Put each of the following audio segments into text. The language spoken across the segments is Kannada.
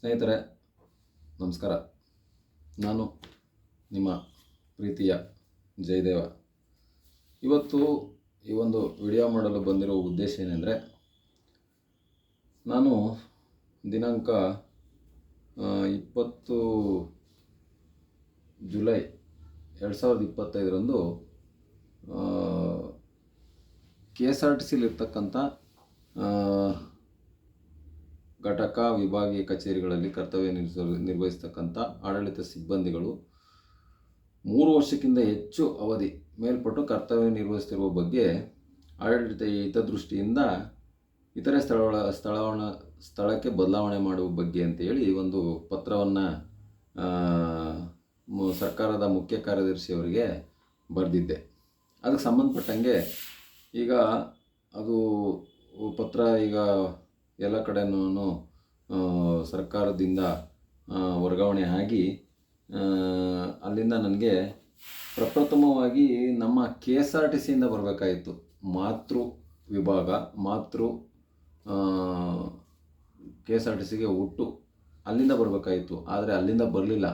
ಸ್ನೇಹಿತರೆ, ನಮಸ್ಕಾರ. ನಾನು ನಿಮ್ಮ ಪ್ರೀತಿಯ ಜಯದೇವ. ಇವತ್ತು ಈ ಒಂದು ವಿಡಿಯೋ ಮಾಡಲು ಬಂದಿರೋ ಉದ್ದೇಶ ಏನೆಂದರೆ, ನಾನು ದಿನಾಂಕ ಇಪ್ಪತ್ತು ಜುಲೈ ಎರಡು ಸಾವಿರದ ಇಪ್ಪತ್ತೈದರಂದು ಕೆ ಎಸ್ ಆರ್ ಟಿ ಸಿಲಿರ್ತಕ್ಕಂಥ ಘಟಕ ವಿಭಾಗೀಯ ಕಚೇರಿಗಳಲ್ಲಿ ಕರ್ತವ್ಯ ನಿರ್ವಹಿಸ ನಿರ್ವಹಿಸ್ತಕ್ಕಂಥ ಆಡಳಿತ ಸಿಬ್ಬಂದಿಗಳು ಮೂರು ವರ್ಷಕ್ಕಿಂತ ಹೆಚ್ಚು ಅವಧಿ ಮೇಲ್ಪಟ್ಟು ಕರ್ತವ್ಯ ನಿರ್ವಹಿಸುತ್ತಿರುವ ಬಗ್ಗೆ ಆಡಳಿತ ಹಿತದೃಷ್ಟಿಯಿಂದ ಇತರೆ ಸ್ಥಳಗಳ ಸ್ಥಳವನ್ನು ಸ್ಥಳಕ್ಕೆ ಬದಲಾವಣೆ ಮಾಡುವ ಬಗ್ಗೆ ಅಂತೇಳಿ ಒಂದು ಪತ್ರವನ್ನು ಸರ್ಕಾರದ ಮುಖ್ಯ ಕಾರ್ಯದರ್ಶಿಯವರಿಗೆ ಬರೆದಿದ್ದೆ. ಅದಕ್ಕೆ ಸಂಬಂಧಪಟ್ಟಂಗೆ ಈಗ ಅದು ಪತ್ರ ಈಗ ಎಲ್ಲ ಕಡೆನೂ ಸರ್ಕಾರದಿಂದ ವರ್ಗಾವಣೆ ಆಗಿ ಅಲ್ಲಿಂದ ನನಗೆ ಪ್ರಪ್ರಥಮವಾಗಿ ನಮ್ಮ ಕೆ ಎಸ್ ಆರ್ ಟಿ ಸಿಯಿಂದ ಬರಬೇಕಾಯಿತು. ಮಾತೃ ವಿಭಾಗ, ಮಾತೃ ಕೆ ಎಸ್ ಆರ್ ಟಿ ಸಿಗೆ ಹುಟ್ಟು ಅಲ್ಲಿಂದ ಬರಬೇಕಾಯಿತು. ಆದರೆ ಅಲ್ಲಿಂದ ಬರಲಿಲ್ಲ.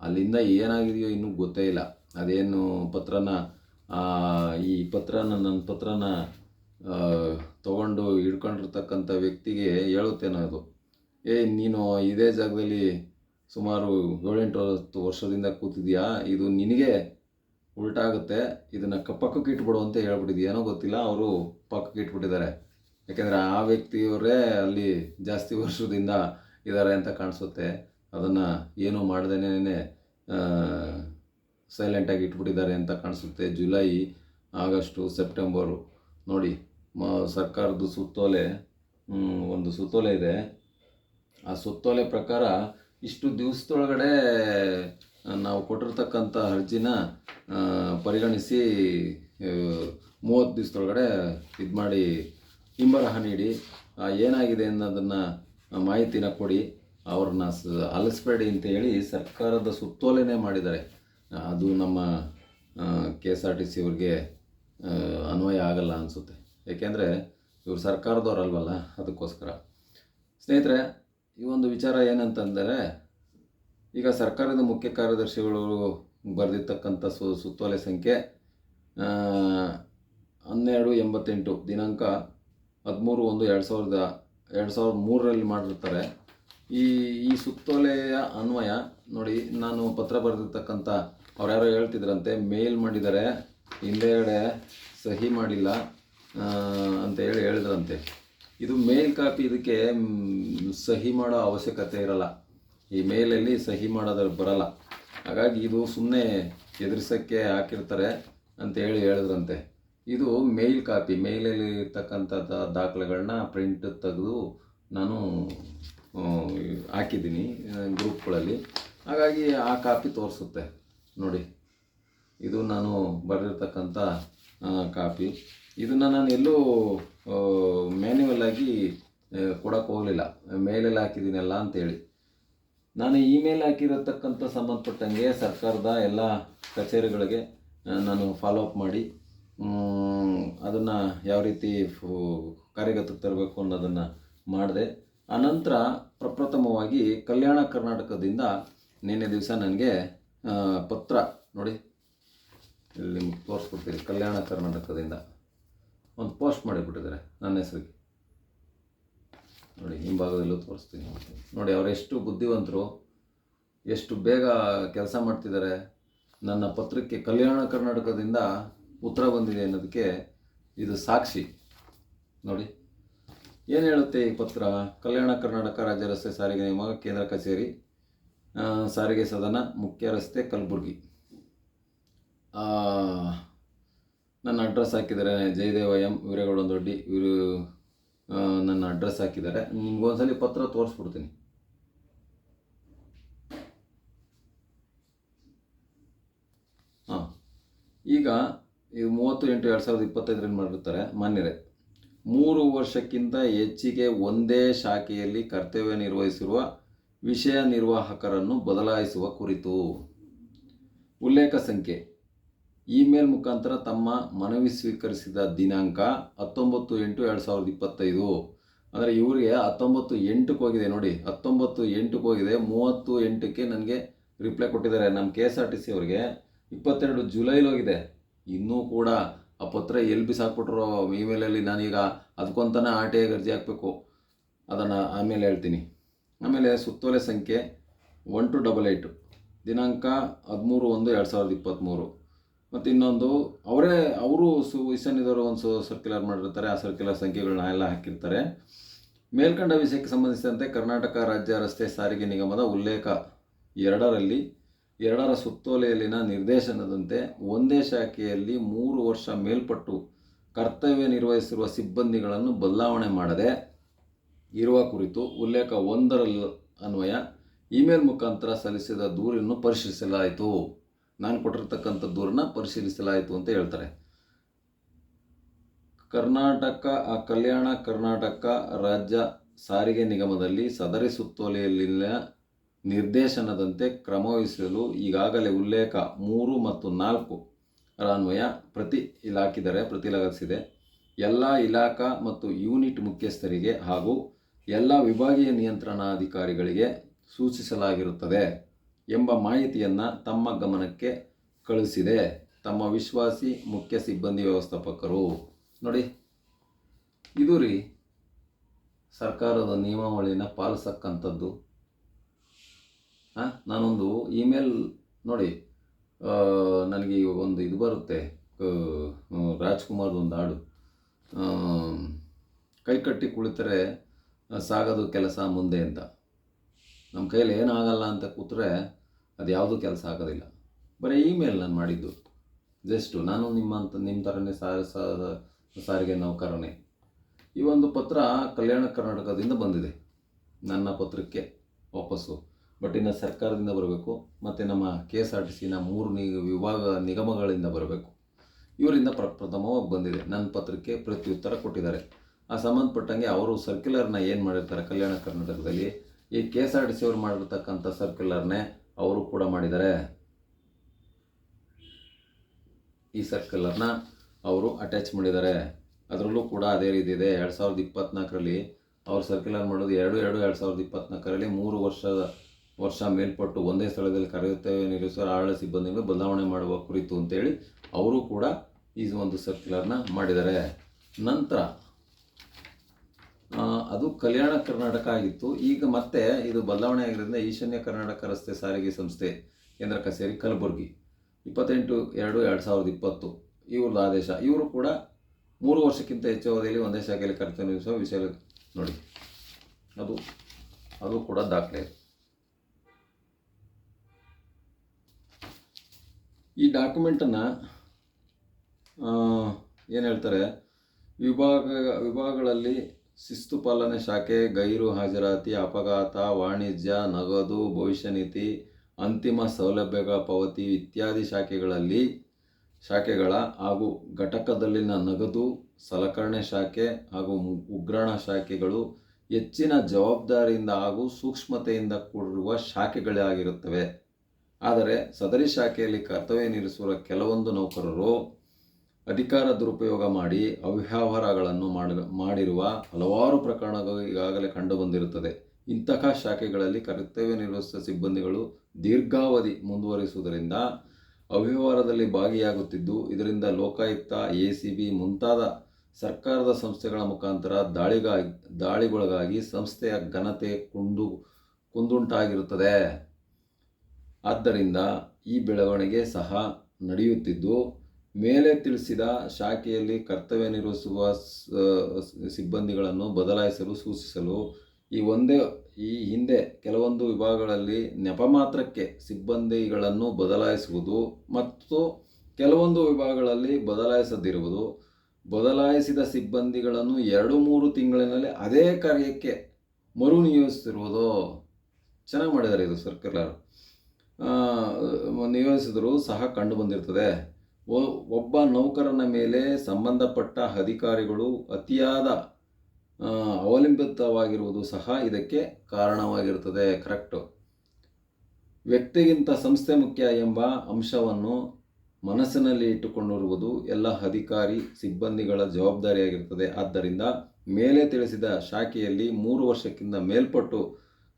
ಅಲ್ಲಿಂದ ಏನಾಗಿದೆಯೋ ಇನ್ನೂ ಗೊತ್ತೇ ಇಲ್ಲ. ಅದೇನು ಪತ್ರನ ಈ ಪತ್ರನ, ನನ್ನ ಪತ್ರನ ತಗೊಂಡು ಹಿಡ್ಕೊಂಡಿರ್ತಕ್ಕಂಥ ವ್ಯಕ್ತಿಗೆ ಹೇಳುತ್ತೇನೋ ಅದು. ಏ, ನೀನು ಇದೇ ಜಾಗದಲ್ಲಿ ಸುಮಾರು ಏಳೆಂಟು ಹತ್ತು ವರ್ಷದಿಂದ ಕೂತಿದ್ಯಾ? ಇದು ನಿನಗೆ ಉಲ್ಟಾಗುತ್ತೆ. ಇದನ್ನು ಪಕ್ಕಕ್ಕೆ ಇಟ್ಬಿಡು ಅಂತ ಹೇಳ್ಬಿಟ್ಟಿದ್ಯೇನೋ ಗೊತ್ತಿಲ್ಲ, ಅವರು ಪಕ್ಕಕ್ಕೆ ಇಟ್ಬಿಟ್ಟಿದ್ದಾರೆ. ಯಾಕೆಂದರೆ ಆ ವ್ಯಕ್ತಿಯವರೇ ಅಲ್ಲಿ ಜಾಸ್ತಿ ವರ್ಷದಿಂದ ಇದ್ದಾರೆ ಅಂತ ಕಾಣಿಸುತ್ತೆ. ಅದನ್ನು ಏನೂ ಮಾಡ್ದೇನೆ ಸೈಲೆಂಟಾಗಿ ಇಟ್ಬಿಟ್ಟಿದ್ದಾರೆ ಅಂತ ಕಾಣಿಸುತ್ತೆ. July, August, September. ನೋಡಿ ಸರ್ಕಾರದ ಸುತ್ತೋಲೆ ಒಂದು ಸುತ್ತೋಲೆ ಇದೆ. ಆ ಸುತ್ತೋಲೆ ಪ್ರಕಾರ ಇಷ್ಟು ದಿವಸದೊಳಗಡೆ ನಾವು ಕೊಟ್ಟಿರ್ತಕ್ಕಂಥ ಅರ್ಜಿನ ಪರಿಗಣಿಸಿ ಮೂವತ್ತು ದಿವಸದೊಳಗಡೆ ಇದು ಮಾಡಿ ಹಿಂಬರಹ ನೀಡಿ ಏನಾಗಿದೆ ಅನ್ನೋದನ್ನು ಮಾಹಿತಿನ ಕೊಡಿ, ಅವ್ರನ್ನ ಅಲಿಸ್ಬೇಡಿ ಅಂತ ಹೇಳಿ ಸರ್ಕಾರದ ಸುತ್ತೋಲೆನೇ ಮಾಡಿದ್ದಾರೆ. ಅದು ನಮ್ಮ K S R T C ಅವ್ರಿಗೆ ಅನ್ವಯ ಆಗಲ್ಲ ಅನಿಸುತ್ತೆ. ಏಕೆಂದರೆ ಇವರು ಸರ್ಕಾರದವರಲ್ವಲ್ಲ, ಅದಕ್ಕೋಸ್ಕರ. ಸ್ನೇಹಿತರೆ, ಈ ಒಂದು ವಿಚಾರ ಏನಂತಂದರೆ, ಈಗ ಸರ್ಕಾರದ ಮುಖ್ಯ ಕಾರ್ಯದರ್ಶಿಗಳು ಬರೆದಿರ್ತಕ್ಕಂಥ ಸು, ಸುತ್ತೋಲೆ ಸಂಖ್ಯೆ ಹನ್ನೆರಡು, ಎಂಬತ್ತೆಂಟು ದಿನಾಂಕ ಹದಿಮೂರು, ಒಂದು, ಎರಡು ಸಾವಿರದ ಎರಡು ಸಾವಿರದ ಮೂರರಲ್ಲಿ ಮಾಡಿರ್ತಾರೆ. ಈ ಈ ಸುತ್ತೋಲೆಯ ಅನ್ವಯ ನೋಡಿ, ನಾನು ಪತ್ರ ಬರೆದಿರ್ತಕ್ಕಂಥ ಅವ್ರು ಯಾರೋ ಹೇಳ್ತಿದ್ರಂತೆ, ಮೇಲ್ ಮಾಡಿದ್ದಾರೆ, ಹಿಂದೆಗಡೆ ಸಹಿ ಮಾಡಿಲ್ಲ. ಅಂತ ಹೇಳಿ ಹೇಳಿದ್ರಂತೆ. ಇದು ಮೇಲ್ ಕಾಪಿ ಇದಕ್ಕೆ ಸಹಿ ಮಾಡೋ ಅವಶ್ಯಕತೆ ಇರಲ್ಲ. ಈ ಮೇಲಲ್ಲಿ ಸಹಿ ಮಾಡೋದ್ರ ಬರಲ್ಲ. ಹಾಗಾಗಿ ಇದು ಸುಮ್ಮನೆ ಎದುರಿಸೋಕ್ಕೆ ಹಾಕಿರ್ತಾರೆ ಅಂತ ಹೇಳಿ ಹೇಳಿದ್ರಂತೆ. ಇದು ಮೇಲ್ ಕಾಪಿ, ಮೇಲಲ್ಲಿ ಇರ್ತಕ್ಕಂಥ ದಾಖಲೆಗಳನ್ನ ಪ್ರಿಂಟ್ ತೆಗೆದು ನಾನು ಹಾಕಿದ್ದೀನಿ ಗ್ರೂಪ್ಗಳಲ್ಲಿ. ಹಾಗಾಗಿ ಆ ಕಾಪಿ ತೋರಿಸುತ್ತೆ. ನೋಡಿ, ಇದು ನಾನು ಬರೆದಿರ್ತಕ್ಕಂಥ ಕಾಪಿ. ಇದನ್ನು ನಾನು ಎಲ್ಲೂ ಮ್ಯಾನ್ಯುವಲ್ ಆಗಿ ಕೊಡೋಕ್ಕೆ ಹೋಗಲಿಲ್ಲ. ಮೇಲೆಲ್ಲ ಹಾಕಿದ್ದೀನಲ್ಲ ಅಂತೇಳಿ. ನಾನು ಇಮೇಲ್ ಹಾಕಿರತಕ್ಕಂಥ ಸಂಬಂಧಪಟ್ಟಂಗೆ ಸರ್ಕಾರದ ಎಲ್ಲ ಕಚೇರಿಗಳಿಗೆ ನಾನು ಫಾಲೋ ಅಪ್ ಮಾಡಿ ಅದನ್ನು ಯಾವ ರೀತಿ ಕಾರ್ಯಗತಕ್ಕೆ ತರಬೇಕು ಅನ್ನೋದನ್ನು ಮಾಡಿದೆ. ಆನಂತರ ಪ್ರಪ್ರಥಮವಾಗಿ ಕಲ್ಯಾಣ ಕರ್ನಾಟಕದಿಂದ ನಿನ್ನೆ ದಿವಸ ನನಗೆ ಪತ್ರ ನೋಡಿ. ಇಲ್ಲಿ ನಿಮ್ಗೆ ತೋರಿಸ್ಕೊಡ್ತೀನಿ. ಕಲ್ಯಾಣ ಕರ್ನಾಟಕದಿಂದ. ಒಂದು ಪೋಸ್ಟ್ ಮಾಡಿಬಿಟ್ಟಿದ್ದಾರೆ ನನ್ನ ಹೆಸರಿಗೆ. ನೋಡಿ, ಹಿಂಭಾಗದಲ್ಲೂ ತೋರಿಸ್ತೀನಿ ನೋಡಿ, ಅವರು ಎಷ್ಟು ಬುದ್ಧಿವಂತರು, ಎಷ್ಟು ಬೇಗ ಕೆಲಸ ಮಾಡ್ತಿದ್ದಾರೆ. ನನ್ನ ಪತ್ರಕ್ಕೆ ಕಲ್ಯಾಣ ಕರ್ನಾಟಕದಿಂದ ಉತ್ತರ ಬಂದಿದೆ ಅನ್ನೋದಕ್ಕೆ ಇದು ಸಾಕ್ಷಿ. ನೋಡಿ, ಏನು ಹೇಳುತ್ತೆ ಈ ಪತ್ರ? ಕಲ್ಯಾಣ ಕರ್ನಾಟಕ ರಾಜ್ಯ ರಸ್ತೆ ಸಾರಿಗೆ ನಿಯಮ, ಕೇಂದ್ರ ಕಚೇರಿ ಸಾರಿಗೆ ಸದನ, ಮುಖ್ಯ ರಸ್ತೆ, ಕಲಬುರಗಿ. ನನ್ನ ಅಡ್ರೆಸ್ ಹಾಕಿದ್ದಾರೆ. ಜಯದೇವ ಎಂ ವೀರೇಗೌಡ ದೊಡ್ಡಿ ಇವರು ನನ್ನ ಅಡ್ರೆಸ್ ಹಾಕಿದ್ದಾರೆ. ನಿಮ್ಗೊಂದ್ಸಲಿ ಪತ್ರ ತೋರಿಸ್ಬಿಡ್ತೀನಿ. ಹಾಂ ಈಗ ಇದು ಮೂವತ್ತು ಎಂಟು ಎರಡು ಸಾವಿರದ ಇಪ್ಪತ್ತೈದರಲ್ಲಿ ಮಾಡಿರ್ತಾರೆ ಮಾನ್ಯರೇ. ಮೂರು ವರ್ಷಕ್ಕಿಂತ ಹೆಚ್ಚಿಗೆ ಒಂದೇ ಶಾಖೆಯಲ್ಲಿ ಕರ್ತವ್ಯ ನಿರ್ವಹಿಸಿರುವ ವಿಷಯ ನಿರ್ವಾಹಕರನ್ನು ಬದಲಾಯಿಸುವ ಕುರಿತು. ಉಲ್ಲೇಖ ಸಂಖ್ಯೆ. ಇಮೇಲ್ ಮುಖಾಂತರ ತಮ್ಮ ಮನವಿ ಸ್ವೀಕರಿಸಿದ ದಿನಾಂಕ ಹತ್ತೊಂಬತ್ತು ಎಂಟು ಎರಡು ಸಾವಿರದ ಇಪ್ಪತ್ತೈದು. ಅಂದರೆ ಇವರಿಗೆ ಹತ್ತೊಂಬತ್ತು ಎಂಟಕ್ಕೆ ಹೋಗಿದೆ ನೋಡಿ, ಹತ್ತೊಂಬತ್ತು ಎಂಟಕ್ಕೆ ಹೋಗಿದೆ, ಮೂವತ್ತು ಎಂಟಕ್ಕೆ ನನಗೆ ರಿಪ್ಲೈ ಕೊಟ್ಟಿದ್ದಾರೆ ನಮ್ಮ K S R T C ಅವರಿಗೆ. ಇಪ್ಪತ್ತೆರಡು ಜುಲೈಲಿ ಹೋಗಿದೆ. ಇನ್ನೂ ಕೂಡ ಆ ಪತ್ರ ಎಲ್ಲಿ ಬಿಸಾಕ್ಬಿಟ್ರು ಇಮೇಲಲ್ಲಿ ನಾನೀಗ ಅದಕ್ಕೊಂತನೇ ಆರ್ ಟಿ ಐ ಅರ್ಜಿ ಹಾಕಬೇಕು. ಅದನ್ನು ಆಮೇಲೆ ಹೇಳ್ತೀನಿ. ಆಮೇಲೆ ಸುತ್ತೋಲೆ ಸಂಖ್ಯೆ ಒನ್ ಟು ಡಬಲ್ ಏಯ್ಟು ದಿನಾಂಕ ಹದಿಮೂರು ಒಂದು ಎರಡು ಸಾವಿರದ ಇಪ್ಪತ್ತ್ಮೂರು ಮತ್ತು ಇನ್ನೊಂದು, ಅವರೇ, ಅವರು ಸು ಇಸನ್ನಿದವರು ಒಂದು ಸರ್ಕ್ಯುಲರ್ ಮಾಡಿರ್ತಾರೆ, ಆ ಸರ್ಕ್ಯುಲರ್ ಸಂಖ್ಯೆಗಳನ್ನ ಎಲ್ಲ ಹಾಕಿರ್ತಾರೆ. ಮೇಲ್ಕಂಡ ವಿಷಯಕ್ಕೆ ಸಂಬಂಧಿಸಿದಂತೆ ಕರ್ನಾಟಕ ರಾಜ್ಯ ರಸ್ತೆ ಸಾರಿಗೆ ನಿಗಮದ ಉಲ್ಲೇಖ ಎರಡರಲ್ಲಿ, ಎರಡರ ಸುತ್ತೋಲೆಯಲ್ಲಿನ ನಿರ್ದೇಶನದಂತೆ ಒಂದೇ ಶಾಖೆಯಲ್ಲಿ ಮೂರು ವರ್ಷ ಮೇಲ್ಪಟ್ಟು ಕರ್ತವ್ಯ ನಿರ್ವಹಿಸಿರುವ ಸಿಬ್ಬಂದಿಗಳನ್ನು ಬದಲಾವಣೆ ಮಾಡದೆ ಇರುವ ಕುರಿತು ಉಲ್ಲೇಖ ಒಂದರಲ್ಲಿ ಅನ್ವಯ, ಇಮೇಲ್ ಮುಖಾಂತರ ಸಲ್ಲಿಸಿದ ದೂರನ್ನು ಪರಿಶೀಲಿಸಲಾಯಿತು. ನಾನು ಕೊಟ್ಟಿರ್ತಕ್ಕಂಥ ದೂರನ್ನ ಪರಿಶೀಲಿಸಲಾಯಿತು ಅಂತ ಹೇಳ್ತಾರೆ. ಕರ್ನಾಟಕ ಕಲ್ಯಾಣ ಕರ್ನಾಟಕ ರಾಜ್ಯ ಸಾರಿಗೆ ನಿಗಮದಲ್ಲಿ ಸದರಿ ಸುತ್ತೋಲೆಯಲ್ಲಿನ ನಿರ್ದೇಶನದಂತೆ ಕ್ರಮವಹಿಸಲು ಈಗಾಗಲೇ ಉಲ್ಲೇಖ ಮೂರು ಮತ್ತು ನಾಲ್ಕು ಅನ್ವಯ ಪ್ರತಿ ಇಲಾಖಿದರೆ ಪ್ರತಿ ಲಗತ್ತಿಸಿದೆ ಎಲ್ಲ ಇಲಾಖಾ ಮತ್ತು ಯೂನಿಟ್ ಮುಖ್ಯಸ್ಥರಿಗೆ ಹಾಗೂ ಎಲ್ಲ ವಿಭಾಗೀಯ ನಿಯಂತ್ರಣಾಧಿಕಾರಿಗಳಿಗೆ ಸೂಚಿಸಲಾಗಿರುತ್ತದೆ. ಎಂಬ ಮಾಹಿತಿಯನ್ನು ತಮ್ಮ ಗಮನಕ್ಕೆ ಕಳಿಸಿದೆ. ತಮ್ಮ ವಿಶ್ವಾಸಿ ಮುಖ್ಯ ಸಿಬ್ಬಂದಿ ವ್ಯವಸ್ಥಾಪಕರು. ನೋಡಿ, ಇದು ರೀ ಸರ್ಕಾರದ ನಿಯಮಾವಳಿನ ಪಾಲಿಸಕ್ಕಂಥದ್ದು. ಹಾಂ ನಾನೊಂದು ಇಮೇಲ್ ನೋಡಿ ನನಗೆ ಒಂದು ಇದು ಬರುತ್ತೆ. ರಾಜ್ಕುಮಾರ್ದೊಂದು ಹಾಡು. ಕೈ ಕಟ್ಟಿ ಕುಳಿತರೆ ಸಾಗದು ಕೆಲಸ ಮುಂದೆ ಅಂತ. ನಮ್ಮ ಕೈಯಲ್ಲಿ ಏನಾಗಲ್ಲ ಅಂತ ಕೂತ್ರೆ ಅದು ಯಾವುದೂ ಕೆಲಸ ಆಗೋದಿಲ್ಲ. ಬರೀ ಇಮೇಲ್ ನಾನು ಮಾಡಿದ್ದು. ಜಸ್ಟು ನಾನು ನಿಮ್ಮಂತ ನಿಮ್ಮ ಥರನೇ ಸಾರ ಸಾರಿಗೆ ನೌಕರನೇ. ಈ ಒಂದು ಪತ್ರ ಕಲ್ಯಾಣ ಕರ್ನಾಟಕದಿಂದ ಬಂದಿದೆ. ನನ್ನ ಪತ್ರಕ್ಕೆ ವಾಪಸ್ಸು. ಬಟ್ ಇನ್ನು ಸರ್ಕಾರದಿಂದ ಬರಬೇಕು. ಮತ್ತು ನಮ್ಮ ಕೆ ಎಸ್ ಆರ್ ಟಿ ಸಿನ ಮೂರು ನಿ, ವಿಭಾಗ ನಿಗಮಗಳಿಂದ ಬರಬೇಕು. ಇವರಿಂದ ಪ್ರಪ್ರಥಮವಾಗಿ ಬಂದಿದೆ. ನನ್ನ ಪತ್ರಕ್ಕೆ ಪ್ರತ್ಯುತ್ತರ ಕೊಟ್ಟಿದ್ದಾರೆ. ಆ ಸಂಬಂಧಪಟ್ಟಂಗೆ ಅವರು ಸರ್ಕ್ಯುಲರ್ನ ಏನು ಮಾಡಿರ್ತಾರೆ ಕಲ್ಯಾಣ ಕರ್ನಾಟಕದಲ್ಲಿ? ಈ K S R T C ಅವರು ಮಾಡಿರ್ತಕ್ಕಂಥ ಸರ್ಕ್ಯುಲರ್ನೇ ಅವರು ಕೂಡ ಮಾಡಿದ್ದಾರೆ. ಈ ಸರ್ಕ್ಯುಲರ್ನ ಅವರು ಅಟ್ಯಾಚ್ ಮಾಡಿದ್ದಾರೆ. ಅದರಲ್ಲೂ ಕೂಡ ಅದೇ ರೀತಿ ಇದೆ. ಎರಡು ಸಾವಿರದ ಇಪ್ಪತ್ತ್ನಾಲ್ಕರಲ್ಲಿ ಅವ್ರು ಸರ್ಕ್ಯುಲರ್ ಮಾಡೋದು ಎರಡು ಎರಡು ಎರಡು ಸಾವಿರದ ಇಪ್ಪತ್ತ್ನಾಲ್ಕರಲ್ಲಿ ಮೂರು ವರ್ಷದ ವರ್ಷ ಮೇಲ್ಪಟ್ಟು ಒಂದೇ ಸ್ಥಳದಲ್ಲಿ ಕರೆಯುತ್ತೇವೆ ನಿರ್ವಹಿಸುವ ಆಳ ಸಿಬ್ಬಂದಿಗಳು ಬದಲಾವಣೆ ಮಾಡುವ ಕುರಿತು ಅಂತೇಳಿ ಅವರು ಕೂಡ ಈ ಒಂದು ಸರ್ಕ್ಯುಲರ್ನ ಮಾಡಿದ್ದಾರೆ. ನಂತರ ಅದು ಕಲ್ಯಾಣ ಕರ್ನಾಟಕ ಆಗಿತ್ತು. ಈಗ ಮತ್ತೆ ಇದು ಬದಲಾವಣೆ ಆಗಿರೋದ್ರಿಂದ ಈಶಾನ್ಯ ಕರ್ನಾಟಕ ರಸ್ತೆ ಸಾರಿಗೆ ಸಂಸ್ಥೆ ಕೇಂದ್ರ ಕಚೇರಿ ಕಲಬುರಗಿ. ಇಪ್ಪತ್ತೆಂಟು, ಎರಡು ಎರಡು ಸಾವಿರದ ಇಪ್ಪತ್ತು. ಇವ್ರದ್ದು ಆದೇಶ. ಇವರು ಕೂಡ ಮೂರು ವರ್ಷಕ್ಕಿಂತ ಹೆಚ್ಚು ಅವಧಿಯಲ್ಲಿ ಒಂದೇ ಶಾಖೆಯಲ್ಲಿ ಕರ್ತವ್ಯ ನಿರ್ವಹಿಸುವ ವಿಷಯ ನೋಡಿ. ಅದು ಅದು ಕೂಡ ದಾಖಲೆ. ಈ ಡಾಕ್ಯುಮೆಂಟನ್ನು ಏನು ಹೇಳ್ತಾರೆ, ವಿಭಾಗ, ವಿಭಾಗಗಳಲ್ಲಿ ಶಿಸ್ತು ಪಾಲನೆ ಶಾಖೆ, ಗೈರು ಹಾಜರಾತಿ, ಅಪಘಾತ, ವಾಣಿಜ್ಯ, ನಗದು, ಭವಿಷ್ಯ ನಿಧಿ ಅಂತಿಮ ಸೌಲಭ್ಯಗಳ ಪಾವತಿ ಇತ್ಯಾದಿ ಶಾಖೆಗಳಲ್ಲಿ ಶಾಖೆಗಳ ಹಾಗೂ ಘಟಕದಲ್ಲಿನ ನಗದು, ಸಲಕರಣೆ ಶಾಖೆ ಹಾಗೂ ಉಗ್ರಣ ಶಾಖೆಗಳು ಹೆಚ್ಚಿನ ಜವಾಬ್ದಾರಿಯಿಂದ ಹಾಗೂ ಸೂಕ್ಷ್ಮತೆಯಿಂದ ಕೂಡಿರುವ ಶಾಖೆಗಳಾಗಿರುತ್ತವೆ ಆದರೆ ಸದರಿ ಶಾಖೆಯಲ್ಲಿ ಕರ್ತವ್ಯ ನಿರ್ವಹಿಸುವ ಕೆಲವೊಂದು ನೌಕರರು ಅಧಿಕಾರ ದುರುಪಯೋಗ ಮಾಡಿ ಅವ್ಯವಹಾರಗಳನ್ನು ಮಾಡಿರುವ ಹಲವಾರು ಪ್ರಕರಣಗಳು ಈಗಾಗಲೇ ಕಂಡುಬಂದಿರುತ್ತದೆ. ಇಂತಹ ಶಾಖೆಗಳಲ್ಲಿ ಕರ್ತವ್ಯ ನಿರ್ವಹಿಸಿದ ಸಿಬ್ಬಂದಿಗಳು ದೀರ್ಘಾವಧಿ ಮುಂದುವರಿಸುವುದರಿಂದ ಅವ್ಯವಹಾರದಲ್ಲಿ ಭಾಗಿಯಾಗುತ್ತಿದ್ದು, ಇದರಿಂದ ಲೋಕಾಯುಕ್ತ ಎ ಸಿ ಬಿ ಮುಂತಾದ ಸರ್ಕಾರದ ಸಂಸ್ಥೆಗಳ ಮುಖಾಂತರ ದಾಳಿಗಾಗಿ, ದಾಳಿಗೊಳಗಾಗಿ ಸಂಸ್ಥೆಯ ಘನತೆ ಕುಂದು, ಕುಂದುಂಟಾಗಿರುತ್ತದೆ. ಆದ್ದರಿಂದ ಈ ಬೆಳವಣಿಗೆ ಸಹ ನಡೆಯುತ್ತಿದ್ದು ಮೇಲೆ ತಿಳಿಸಿದ ಶಾಖೆಯಲ್ಲಿ ಕರ್ತವ್ಯ ನಿರ್ವಹಿಸುವ ಸಿಬ್ಬಂದಿಗಳನ್ನು ಬದಲಾಯಿಸಲು ಸೂಚಿಸಲು ಈ ಒಂದೇ, ಈ ಹಿಂದೆ ಕೆಲವೊಂದು ವಿಭಾಗಗಳಲ್ಲಿ ನೆಪ ಮಾತ್ರಕ್ಕೆ ಸಿಬ್ಬಂದಿಗಳನ್ನು ಬದಲಾಯಿಸುವುದು ಮತ್ತು ಕೆಲವೊಂದು ವಿಭಾಗಗಳಲ್ಲಿ ಬದಲಾಯಿಸದಿರುವುದು. ಬದಲಾಯಿಸಿದ ಸಿಬ್ಬಂದಿಗಳನ್ನು ಎರಡು ಮೂರು ತಿಂಗಳಿನಲ್ಲಿ ಅದೇ ಕಾರ್ಯಕ್ಕೆ ಮರು ನಿಯೋಜಿಸಿರುವುದು. ಚೆನ್ನಾಗಿ ಮಾಡಿದ್ದಾರೆ ಇದು ಸರ್ಕಾರ ನಿಯೋಜಿಸಿದರೂ ಸಹ ಕಂಡು ಬಂದಿರ್ತದೆ. ಒ- ಒಬ್ಬ ನೌಕರನ ಮೇಲೆ ಸಂಬಂಧಪಟ್ಟ ಅಧಿಕಾರಿಗಳು ಅತಿಯಾದ ಅವಲಂಬಿತವಾಗಿರುವುದು ಸಹ ಇದಕ್ಕೆ ಕಾರಣವಾಗಿರುತ್ತದೆ. ಕರೆಕ್ಟು. ವ್ಯಕ್ತಿಗಿಂತ ಸಂಸ್ಥೆ ಮುಖ್ಯ ಎಂಬ ಅಂಶವನ್ನು ಮನಸ್ಸಿನಲ್ಲಿ ಇಟ್ಟುಕೊಂಡಿರುವುದು ಎಲ್ಲ ಅಧಿಕಾರಿ, ಸಿಬ್ಬಂದಿಗಳ ಜವಾಬ್ದಾರಿಯಾಗಿರುತ್ತದೆ. ಆದ್ದರಿಂದ ಮೇಲೆ ತಿಳಿಸಿದ ಶಾಖೆಯಲ್ಲಿ ಮೂರು ವರ್ಷಕ್ಕಿಂತ ಮೇಲ್ಪಟ್ಟು